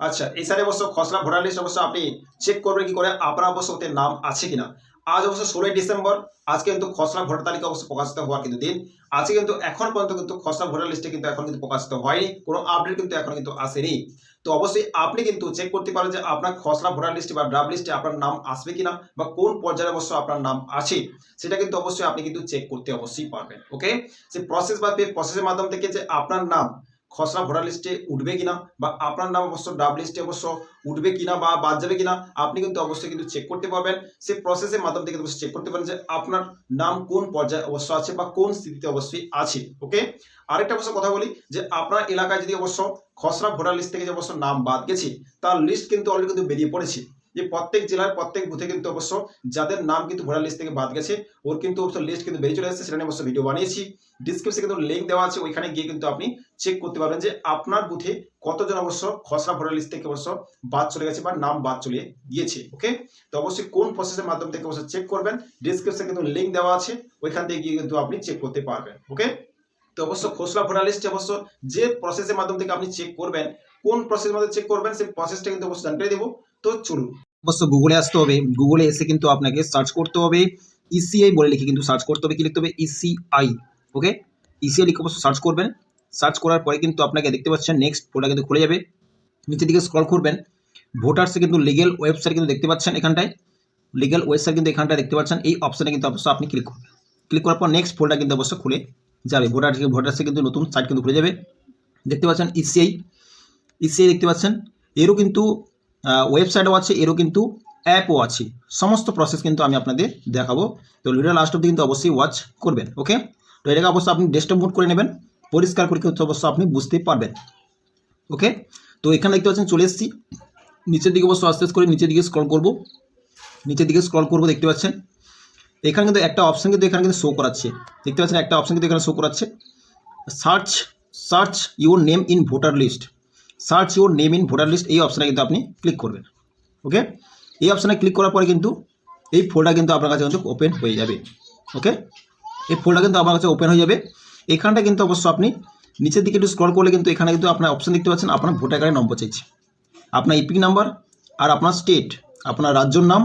আচ্ছা সাইডে অবশ্য খসড়া ভোটার লিস্ট অবশ্য আপনি চেক করবেন কি করে, আপনার অবশ্য ওতে নাম আছে কিনা। আজ অবশ্য ষোলোই ডিসেম্বর আজকে কিন্তু খসড়া ভোটার তালিকা অবশ্য প্রকাশিত হওয়ার কিন্তু দিন। আজকে কিন্তু এখন পর্যন্ত কিন্তু খসড়া ভোটার লিস্টে কিন্তু এখন কিন্তু প্রকাশিত হয়নি, কোনো আপডেট কিন্তু এখন কিন্তু আসেনি। তো অবশ্যই আপনি কিন্তু চেক করতে পারেন যে আপনার খসড়া ভোটার লিস্টে বা ড্রাফট লিস্টে আপনার নাম আসবে কিনা বা কোন পর্যায়ে অবশ্য আপনার নাম আছে, সেটা কিন্তু অবশ্যই আপনি কিন্তু চেক করতে অবশ্যই পারবেন ওকে সেই প্রসেস বা প্রসেসের মাধ্যম থেকে যে আপনার নাম খসড়া ভোটার লিস্টে উঠবে কিনা বা আপনার নাম অবশ্য ডাব লিস্টে অবশ্য উঠবে কিনা বা বাদ যাবে কিনা, আপনি কিন্তু অবশ্যই কিন্তু চেক করতে পারবেন। সেই প্রসেসের মাধ্যম থেকে অবশ্যই চেক করতে পারেন যে আপনার নাম কোন পর্যায়ে অবশ্য আছে বা কোন স্থিতিতে অবশ্যই আছে ওকে আরেকটা অবশ্য কথা বলি যে আপনার এলাকায় যদি অবশ্য খসড়া ভোটার লিস্ট থেকে যে অবশ্য নাম বাদ গেছে, তার লিস্ট কিন্তু অলরেডি কিন্তু বেরিয়ে পড়েছে। যে প্রত্যেক জেলার প্রত্যেক বুথে কিন্তু অবশ্য যাদের নাম কিন্তু ভোটার লিস্ট থেকে বাদ গেছে, ওর কিন্তু অবশ্য লিস্ট কিন্তু বেরিয়ে চলে এসেছে, সেটা নিয়ে অবশ্য ভিডিও বানিয়েছি। ডিসক্রিপশনে কিন্তু লিঙ্ক দেওয়া আছে, ওইখানে গিয়ে কিন্তু আপনি চেক করতে পারবেন যে আপনার বুথে কতজন অবশ্য খসড়া ভোটার লিস্ট থেকে অবশ্য বাদ চলে গেছে বা নাম বাদ চলে গিয়েছে ওকে তো অবশ্যই কোন প্রসেসের মাধ্যম থেকে অবশ্য চেক করবেন ডিসক্রিপশনে কিন্তু লিঙ্ক দেওয়া আছে, ওইখান থেকে গিয়ে কিন্তু আপনি চেক করতে পারবেন ওকে তো অবশ্য খসড়া ভোটার লিস্টে অবশ্য যে প্রসেসের মাধ্যম থেকে আপনি চেক করবেন, কোন প্রসেসের মাধ্যমে চেক করবেন, সেই প্রসেসটা কিন্তু অবশ্যই জানতে দেবো। তো চলুন। অবশ্য গুগলে আসতে হবে। গুগলে এসে কিন্তু আপনাকে সার্চ করতে হবে। ইসিআই বলে লিখে কিন্তু সার্চ করতে হবে, কি লিখতে হবে? ইসিআই ওকে ইসিআই লিখে অবশ্য সার্চ করবেন। সার্চ করার পরে কিন্তু আপনাকে দেখতে পাচ্ছেন নেক্সট ওটা কিন্তু খুলে যাবে। নিচের দিকে স্ক্রল করবেন। ভোটার্সে কিন্তু লিগেল ওয়েবসাইট কিন্তু দেখতে পাচ্ছেন এখানটায়। লিগেল ওয়েবসাইট কিন্তু এখানটায় দেখতে পাচ্ছেন। এই অপশানে কিন্তু অবশ্য আপনি ক্লিক করবেন। ক্লিক করার পর নেক্সট ফোল্ডার কিন্তু অবশ্য খুলে যাবে। ভোটার ভোটার্সে কিন্তু নতুন সাইট কিন্তু খুলে যাবে। দেখতে পাচ্ছেন ইসিআই ইসিআই দেখতে পাচ্ছেন। এরও কিন্তু ওয়েবসাইটও আছে, এরও কিন্তু অ্যাপও আছে। সমস্ত প্রসেস কিন্তু আমি আপনাদের দেখাবো। তো ভিডিও লাস্ট অব্দি কিন্তু অবশ্যই ওয়াচ করবেন ওকে তো এটাকে অবশ্যই আপনি ডেস্কটপ মুড করে নেবেন, পরিষ্কার করে কিন্তু অবশ্য আপনি বুঝতে পারবেন ওকে তো এখানে দেখতে পাচ্ছেন, চলে এসেছি। নিচের দিকে অবশ্য আস্তে আস্তে করে নিচের দিকে স্ক্রল করব। নিচের দিকে স্ক্রল করব, দেখতে পাচ্ছেন? এখানে কিন্তু একটা অপশান কিন্তু এখানে কিন্তু শো করাচ্ছে। দেখতে পাচ্ছেন, একটা অপশান কিন্তু এখানে শো করাচ্ছে। Search search your name in voter list search your name in voter list এই অপশানে কিন্তু আপনি ক্লিক করবেন ওকে এই অপশানে ক্লিক করার পরে কিন্তু এই ফোল্ডার কিন্তু আপনার কাছে কিন্তু ওপেন হয়ে যাবে ওকে এই ফোল্ডার কিন্তু আপনার কাছে ওপেন হয়ে যাবে। এখানটা কিন্তু অবশ্য আপনি নিচের দিকে একটু স্ক্রল করলে কিন্তু এখানে কিন্তু আপনার অপশান দেখতে পাচ্ছেন, আপনার ভোটার কার্ডের নম্বর চাইছে। আপনার ইপিক নাম্বার আর আপনার স্টেট আপনার রাজ্যর নাম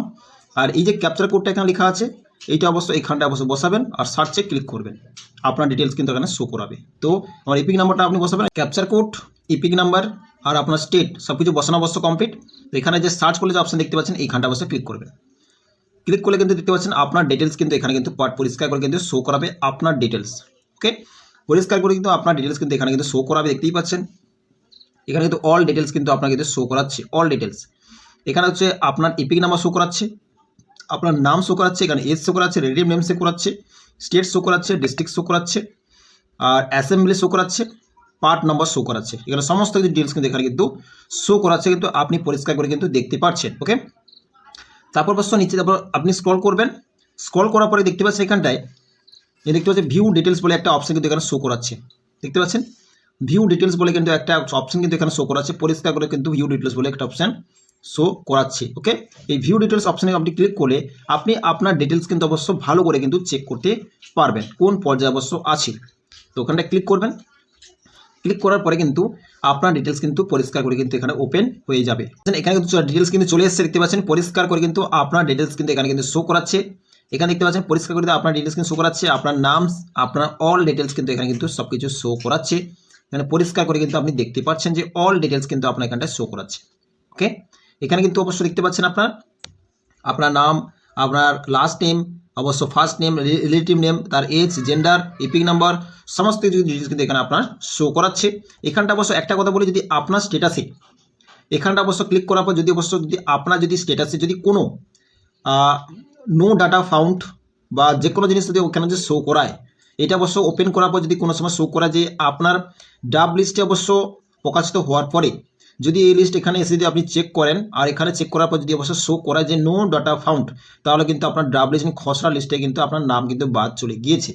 আর এই যে ক্যাপচার কোডটা এখানে লেখা আছে, এইটা অবশ্য এইখানটা অবশ্য বসাবেন আর সার্চে ক্লিক করবেন। আপনার ডিটেলস কিন্তু এখানে শো করাবে। তো আমার ইপিক নাম্বারটা আপনি বসাবেন। ক্যাপচার কোড ইপিক নাম্বার আর আপনার স্টেট সব কিছু বসানো অবশ্য কমপ্লিট তো এখানে যে সার্চ করলে যে অপশন দেখতে পাচ্ছেন, এইখানটা অবশ্যই ক্লিক করবেন। ক্লিক করলে কিন্তু দেখতে পাচ্ছেন, আপনার ডিটেলস কিন্তু এখানে কিন্তু পরিষ্কার করে কিন্তু শো করাবে আপনার ডিটেলস ওকে পরিষ্কার করে কিন্তু আপনার ডিটেলস কিন্তু এখানে কিন্তু শো করাবে, দেখতেই পাচ্ছেন। এখানে কিন্তু অল ডিটেলস কিন্তু আপনার কিন্তু শো করাচ্ছে অল ডিটেলস এখানে হচ্ছে আপনার ইপিক নাম্বার শো করাচ্ছে, আপনার নাম শো করাচ্ছে, এখানে এজ শো করাচ্ছে রেডিম নেম শো করাচ্ছে স্টেট শো করাচ্ছে ডিস্ট্রিক্ট শো করাচ্ছে, আর অ্যাসেম্বলি শো করাচ্ছে। পার্ট নাম্বার শো করাচ্ছে। এখানে সমস্ত কিছু ডিটেলস কিন্তু এখানে কিন্তু শো করাচ্ছে, কিন্তু আপনি পরিষ্কার করে কিন্তু দেখতে পাচ্ছেন ওকে তারপর অবশ্য নিচে, তারপর আপনি স্ক্রল করবেন। স্ক্রল করার পরে দেখতে পাচ্ছেন এখানটায় যে দেখতে পাচ্ছেন ভিউ ডিটেলস বলে একটা অপশন কিন্তু এখানে শো করাচ্ছে। দেখতে পাচ্ছেন? ভিউ ডিটেলস বলে কিন্তু একটা অপশন কিন্তু এখানে শো করাচ্ছে, পরিষ্কার করে কিন্তু ভিউ ডিটেলস বলে একটা অপশন শো করাচ্ছে ওকে এই ভিউ ডিটেলস অপশানে আপনি ক্লিক করলে আপনি আপনার ডিটেলস কিন্তু অবশ্য ভালো করে কিন্তু চেক করতে পারবেন, কোন পর্যায়ে অবশ্য আছে। তো ওখানটা ক্লিক করবেন। ক্লিক করার পরে কিন্তু আপনার ডিটেলস কিন্তু পরিষ্কার করে কিন্তু এখানে ওপেন হয়ে যাবে। এখানে কিন্তু ডিটেলস কিন্তু চলে এসেছে, দেখতে পাচ্ছেন? পরিষ্কার করে কিন্তু আপনার ডিটেলস কিন্তু এখানে কিন্তু শো করাচ্ছে। এখানে দেখতে পাচ্ছেন, পরিষ্কার করে আপনার ডিটেলস কিন্তু শো করাচ্ছে, আপনার নাম, আপনার অল ডিটেলস কিন্তু এখানে কিন্তু সব কিছু শো করাচ্ছে। এখানে পরিষ্কার করে কিন্তু আপনি দেখতে পাচ্ছেন যে অল ডিটেলস কিন্তু আপনার এখানটায় শো করাচ্ছে। ওকে এখানে কিন্তু অবশ্যই দেখতে পাচ্ছেন আপনার আপনার নাম, আপনার লাস্ট নেম অবশ্য ফার্স্ট নেম রিলেটিভ নেম তার এজ জেন্ডার ইপিক নাম্বার সমস্ত কিছু ডিটেলস কিন্তু এখানে আপনার শো করাচ্ছে। এখানটা অবশ্য একটা কথা বলি, যদি আপনার স্টেটাসে এখানটা অবশ্য ক্লিক করার পর যদি অবশ্য যদি আপনার যদি স্টেটাসে যদি কোনো নো ডাটা ফাউন্ড বা যে কোনো জিনিস যদি ওখানে যে শো করায়, এটা অবশ্য ওপেন করার পর যদি কোনো সময় শো করা যে আপনার ডাব লিস্টে অবশ্য প্রকাশিত হওয়ার পরে যদি এই লিস্ট এখানে এসে যদি আপনি চেক করেন, আর এখানে চেক করার পর যদি অবশ্য শো করা যে নো ডাটা ফাউন্ড তাহলে কিন্তু আপনার ডাব খসড়া লিস্টে কিন্তু আপনার নাম কিন্তু বাদ চলে গিয়েছে।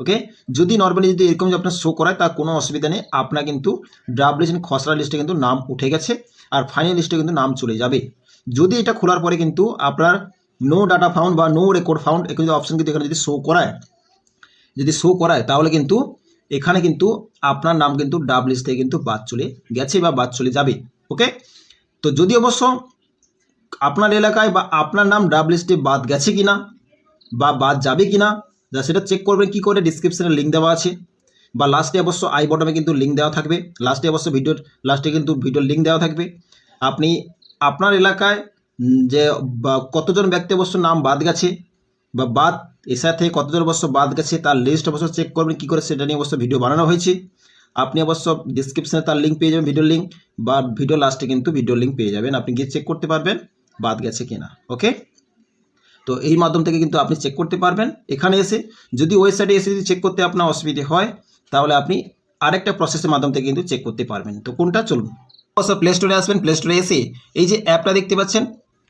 ওকে যদি নর্মালি যদি এরকম যদি আপনার শো করায়, তার কোনো অসুবিধা নেই, আপনার কিন্তু ডাব লিস্ট খসড়া লিস্টে কিন্তু নাম উঠে গেছে, আর ফাইনাল লিস্টে কিন্তু নাম চলে যাবে। যদি এটা খোলার পরে কিন্তু আপনার নো ডাটা ফাউন্ড বা নো রেকর্ড ফাউন্ড কিন্তু অপশন কিন্তু এখানে যদি শো করায়, যদি শো করায়, তাহলে কিন্তু এখানে কিন্তু আপনার নাম কিন্তু ডাব থেকে কিন্তু বাদ চলে গেছে বা বাদ চলে যাবে ওকে তো যদি অবশ্য আপনার এলাকায় বা আপনার নাম ডাব লিস্টে বাদ গেছে কি না বা বাদ যাবে কিনা যা সেটা চেক করবেন, কি করে ডিসক্রিপশনে লিঙ্ক দেওয়া আছে। বা লাস্টে অবশ্য আই বটমে কিন্তু লিঙ্ক দেওয়া থাকবে লাস্টে অবশ্য ভিডিওর লাস্টে কিন্তু ভিডিওর লিঙ্ক দেওয়া থাকবে। আপনি আপনার এলাকায় যে কতজন ব্যক্তি অবশ্য নাম বাদ গেছে বা বাদ এসআর থেকে কতজন অবশ্য বাদ গেছে তার লিস্ট অবশ্য চেক করবেন, কী করে সেটা নিয়ে অবশ্য ভিডিও বানানো হয়েছে। আপনি অবশ্য ডিসক্রিপশনে তার লিঙ্ক পেয়ে যাবেন ভিডিও লিঙ্ক বা ভিডিও লাস্টে কিন্তু ভিডিও লিঙ্ক পেয়ে যাবেন। আপনি গিয়ে চেক করতে পারবেন বাদ গেছে কিনা ওকে তো এই মাধ্যম থেকে কিন্তু আপনি চেক করতে পারবেন। এখানে এসে যদি ওয়েবসাইটে এসে যদি চেক করতে আপনার অসুবিধে হয়, তাহলে আপনি আরেকটা প্রসেসের মাধ্যম থেকে কিন্তু চেক করতে পারবেন। তো কোনটা? চলুন। অবশ্য প্লে স্টোরে আসবেন। প্লে স্টোরে এসে এই যে অ্যাপটা দেখতে পাচ্ছেন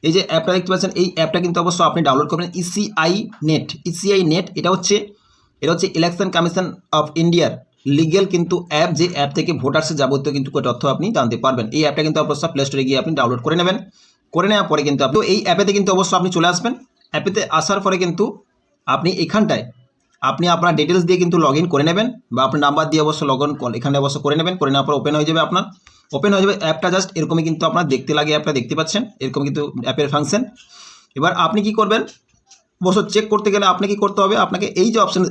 এই যে অ্যাপটা দেখতে পাচ্ছেন, এই অ্যাপটা কিন্তু অবশ্য আপনি ডাউনলোড করবেন ইসিআই নেট ইসিআই নেট এটা হচ্ছে এটা হচ্ছে ইলেকশন কমিশন অফ ইন্ডিয়ার লিগেল কিন্তু অ্যাপ যে অ্যাপ থেকে ভোটার্সের যাবতীয় কিন্তু কোনো তথ্য আপনি জানতে পারবেন। এই অ্যাপটা কিন্তু অবশ্য প্লে স্টোরে গিয়ে আপনি ডাউনলোড করে নেবেন। করে নেওয়ার পরে কিন্তু আপনি এই অ্যাপেতে কিন্তু অবশ্য আপনি চলে আসবেন। অ্যাপেতে আসার পরে কিন্তু আপনি এখানটায়, আপনি আপনার ডিটেলস দিয়ে কিন্তু লগ করে নেবেন বা আপনার নাম্বার দিয়ে অবশ্য লগ ইন এখানে অবশ্য করে নেবেন। করে নেওয়ার পর ওপেন হয়ে যাবে আপনার। ওপেন হয়ে যাবে অ্যাপটা জাস্ট এরকমই কিন্তু আপনার দেখতে লাগে অ্যাপটা দেখতে পাচ্ছেন, এরকম কিন্তু অ্যাপের ফাংশন এবার আপনি কি করবেন? অবশ্য চেক করতে গেলে আপনি কি করতে হবে? আপনাকে এই যে অপশান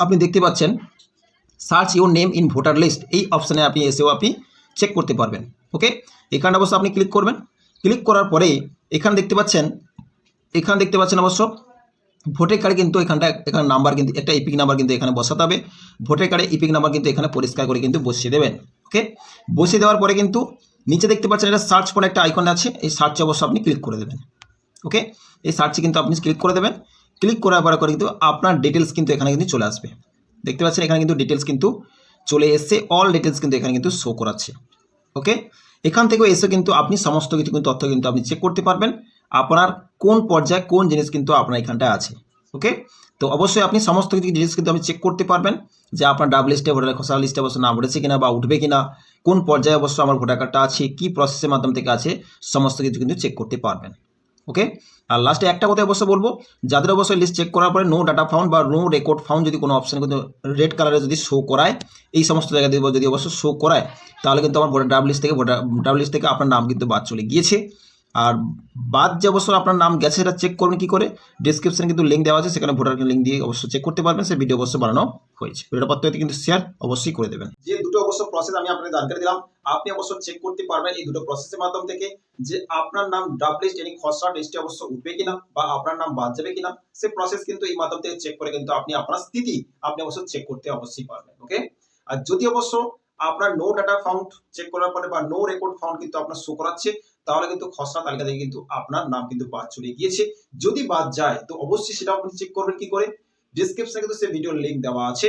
আপনি দেখতে পাচ্ছেন search your name in voter list এই অপশানে আপনি এসেও আপনি চেক করতে পারবেন ওকে এখানে অবশ্য আপনি ক্লিক করবেন। ক্লিক করার পরে এখানে দেখতে পাচ্ছেন, এখানে দেখতে পাচ্ছেন অবশ্য ভোটার কার্ডে কিন্তু এখানটা, এখানে নাম্বার কিন্তু, একটা ইপিক নাম্বার কিন্তু এখানে বসাতে হবে। ভোটার কার্ডে ইপিক নাম্বার কিন্তু এখানে পরিষ্কার করে কিন্তু বসিয়ে দেবেন। ওকে? বসিয়ে দেওয়ার পরে কিন্তু নিচে দেখতে পাচ্ছেন এটা সার্চ করে একটা আইকন আছে। এই সার্চে অবশ্য আপনি ক্লিক করে দেবেন। ওকে? এই সার্চে কিন্তু আপনি ক্লিক করে দেবেন। ক্লিক করার পরে করে কিন্তু আপনার ডিটেলস কিন্তু এখানে কিন্তু চলে আসবে। দেখতে পাচ্ছেন এখানে কিন্তু ডিটেলস কিন্তু চলে এসছে। অল ডিটেলস কিন্তু এখানে কিন্তু শো করাচ্ছে। ওকে? এখান থেকেও এসে কিন্তু আপনি সমস্ত কিছু কিন্তু তথ্য কিন্তু আপনি চেক করতে পারবেন। আপনার কোন পর্যায়ে কোন জিনিস কিন্তু আপনার এখানটায় আছে। ওকে তো অবশ্যই আপনি সমস্ত কিছু জিনিস কিন্তু আপনি চেক করতে পারবেন যে আপনার ডাব লিস্টে ভোটার খসড়া লিস্টে অবশ্য নাম উঠেছে কিনা বা উঠবে কিনা, কোন পর্যায়ে অবশ্য আমার ভোটার কার্ডটা আছে, কী প্রসেসের মাধ্যম থেকে আছে, সমস্ত কিছু কিন্তু চেক করতে পারবেন। ওকে আর লাস্টে একটা কথা অবশ্য বলব, যাদের অবশ্যই লিস্ট চেক করার পরে নো ডাটা ফাউন্ড বা নো রেকর্ড ফাউন্ড যদি কোনো অপশান কিন্তু রেড কালারে যদি শো করায়, এই সমস্ত জায়গায় যদি যদি অবশ্য শো করায়, তাহলে কিন্তু আমার ভোটার ডাব লিস্ট থেকে ভোটার ডাব লিস্ট থেকে আপনার নাম কিন্তু বাদ চলে গিয়েছে। আর বাদ যে অবশ্য আপনার নাম গেছে সেটা চেক করবেন কী করে? ডিসক্রিপশনে কিন্তু লিঙ্ক দেওয়া আছে, সেখানে ভোটার লিঙ্ক দিয়ে অবশ্যই চেক করতে পারবেন, সেই ভিডিও অবশ্য বানানো হয়েছে। ভিডিওটা পত্র কিন্তু শেয়ার অবশ্যই করে দেবেন। যে দুটো অবশ্য প্রসেস আমি আপনাকে জানকারি দিলাম, আপনি অবশ্য চেক করতে পারবেন এই দুটো প্রসেসের মাধ্যম থেকে যে আপনার নাম ডাব লিস্ট এনি খসড়া লিস্টে অবশ্য উঠবে কিনা বা আপনার নাম বাদ যাবে কিনা, সে প্রসেস কিন্তু এই মাধ্যম থেকে চেক করে কিন্তু আপনি আপনার স্থিতি আপনি অবশ্য চেক করতে অবশ্যই পারবেন ওকে আর যদি অবশ্য আপনার নো ডাটা ফাউন্ড চেক করার পরে বা নো রেকর্ড ফাউন্ড কিন্তু আপনার শো করাচ্ছে তাহলে কিন্তু খসড়া তালিকা থেকে কিন্তু আপনার নাম কিন্তু বাদ চলে গিয়েছে। যদি বাদ যায়, তো অবশ্যই সেটা আপনি চেক করবেন কি করে? ডিসক্রিপশনে কিন্তু সে ভিডিওর লিঙ্ক দেওয়া আছে।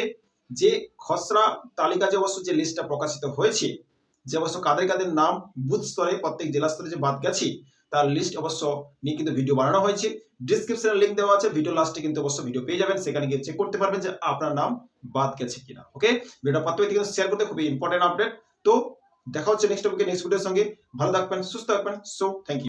যে খসড়া তালিকা যে অবশ্য যে লিস্টটা প্রকাশিত হয়েছে, যে অবশ্য কাদের কাদের নাম, বুথ স্তরে, প্রত্যেক জেলা স্তরে যে বাদ গেছে, তার লিস্ট অবশ্য নিয়ে কিন্তু ভিডিও বানানো হয়েছে। ডিসক্রিপশনে লিঙ্ক দেওয়া আছে ভিডিও লাস্টে কিন্তু অবশ্য ভিডিও পেয়ে যাবেন। সেখানে গিয়ে চেক করতে পারবেন যে আপনার নাম বাদ গেছে কিনা ওকে ভিডিওটা পাত্র কিন্তু শেয়ার করতে খুবই ইম্পর্টেন্ট আপডেট তো দেখা হচ্ছে নেক্সট টপিকে নেক্সট ভিডিওর সঙ্গে। ভালো থাকবেন সুস্থ থাকবেন। So thank you